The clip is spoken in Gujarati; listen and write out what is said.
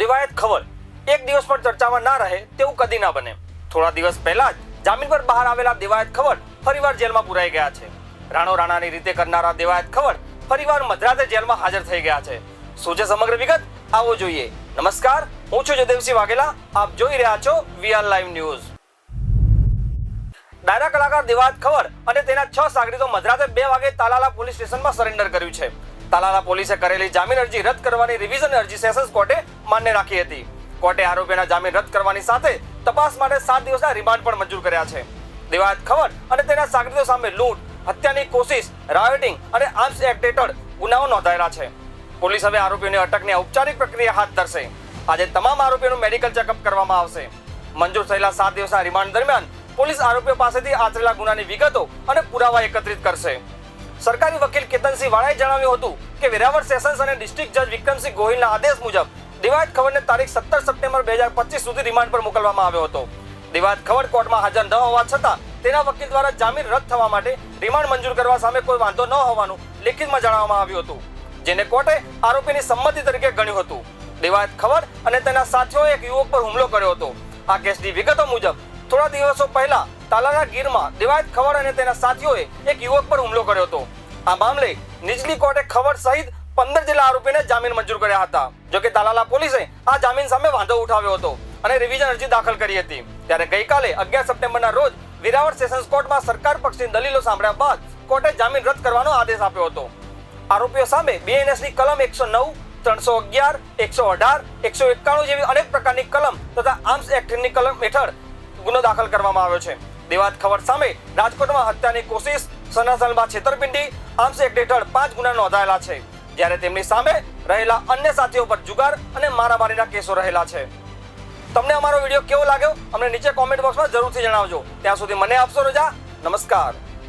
દિવાયત ખબર. એક દિવસ પણ ચર્ચામાં ના રહે તેવું કદી ના બને. થોડા દિવસ પહેલા જ જામીન પર બહાર આવેલા દિવાયત ખબર ફરીવાર જેલમાં પુરાઈ ગયા છે. રાણો રાણાની રીતે કરનારા દિવાયત ખબર ફરીવાર મધરાતે જેલમાં હાજર થઈ ગયા છે. શું સમગ્ર વિગત? આવો જોઈએ. નમસ્કાર, હું છું જયદેવસિંહ વાઘેલા. આપ જોઈ રહ્યા છો વીઆર લાઈવ ન્યૂઝ. ડાયરા કલાકાર દિવાયત ખબર અને તેના છ સાગરીતો મધરાતે બે વાગે તાલાલા પોલીસ સ્ટેશનમાં સરેન્ડર કર્યું છે. તાલાલા પોલીસે કરેલી જામીન અરજી રદ કરવાની રિવિઝન અરજી સેશન્સ કોર્ટે માન્ય રાખી હતી. કોર્ટે આરોપીના જામીન રદ કરવાની સાથે તપાસ માટે સાત દિવસના રિમાન્ડ પણ મંજૂર કર્યા છે. દિવાયત ખબર અને તેના સાગરીતો સામે લૂંટ, હત્યાની કોશિશ રાયોટિંગ અને આર્મ્સ એક્ટ હેઠળ ગુનાઓ નોંધાયેલા છે. પોલીસ હવે આરોપીઓની અટકની ઔપચારિક પ્રક્રિયા હાથ ધરશે. આજે તમામ આરોપીઓનું મેડિકલ ચેકઅપ કરવામાં આવશે. મંજૂર થયેલા સાત દિવસના રિમાન્ડ દરમિયાન પોલીસ આરોપીઓ પાસેથી આચરેલા ગુનાની વિગતો અને પુરાવા એકત્રિત કરશે. સરકારી વકીલ કેતનસિંહ વાળાએ જણાવ્યું હતું કે વેરાવળ સેશન્સ અને ડિસ્ટ્રિક્ટ જજ વિક્રમસિંહ ગોહિલના આદેશ મુજબ દિવાદ ખબરને તારીખ સત્તર સપ્ટેમ્બર બે હજાર પચીસ સુધી રિમાન્ડ પર મોકલવામાં આવ્યો હતો. દિવાદ ખબર કોર્ટમાં હાજર ન હોવા છતાં તેના વકીલ દ્વારા જામીન રદ થવા માટે રિમાન્ડ મંજૂર કરવા સામે કોઈ વાંધો ન હોવાનું લેખિતમાં જણાવવામાં આવ્યું હતું, જેને કોર્ટે આરોપીની સંમતિ તરીકે ગણ્યું હતું. દિવાદ ખબર અને તેના સાથીઓએ એક યુવક પર હુમલો કર્યો હતો. આ કેસની વિગતો મુજબ થોડા દિવસો પહેલા તાલાના ગીરમાં દિવાયત ખવડ અને તેના સાથીઓએ એક યુવક પર હુમલો કર્યો હતો. આ મામલે નીચલી કોર્ટે ખવડ સહિત પંદર જેટલા આરોપીને જામીન મંજૂર કર્યા હતા. જોકે તાલાલા પોલીસે આ જામીન સામે વાંધો ઉઠાવ્યો હતો અને રિવિઝન અરજી દાખલ કરી હતી. ત્યારે ગઈકાલે અગિયાર સપ્ટેમ્બરના રોજ વિરાવળ સેશન્સ કોર્ટમાં સરકાર પક્ષની દલીલો સાંભળ્યા બાદ કોર્ટે જામીન રદ કરવાનો આદેશ આપ્યો હતો. આરોપીઓ સામે બીએનએસની કલમ એકસો નવ, ત્રણસો અગિયાર, એકસો અઢાર, એકસો એકાણું જેવી અનેક પ્રકારની કલમ તથા આર્મ્સ એક્ટની કલમ હેઠળ ગુનો દાખલ કરવામાં આવ્યો છે. દેવાત ખબર સામે રાજકોટમાં હત્યાની કોશિશ સનાસલમાં છેતરપિંડી આર્મ્સ એક્ટ હેઠળ પાંચ ગુના નોંધાયેલા છે. જ્યારે તેમની સામે રહેલા અન્ય સાથીઓ પર જુગાર અને મારામારીના કેસો રહેલા છે. તમને અમારો વીડિયો કેવો લાગ્યો? અમને નીચે કોમેન્ટ બોક્સમાં જરૂરથી જણાવજો. ત્યાં સુધી મને આપશો રજા. નમસ્કાર.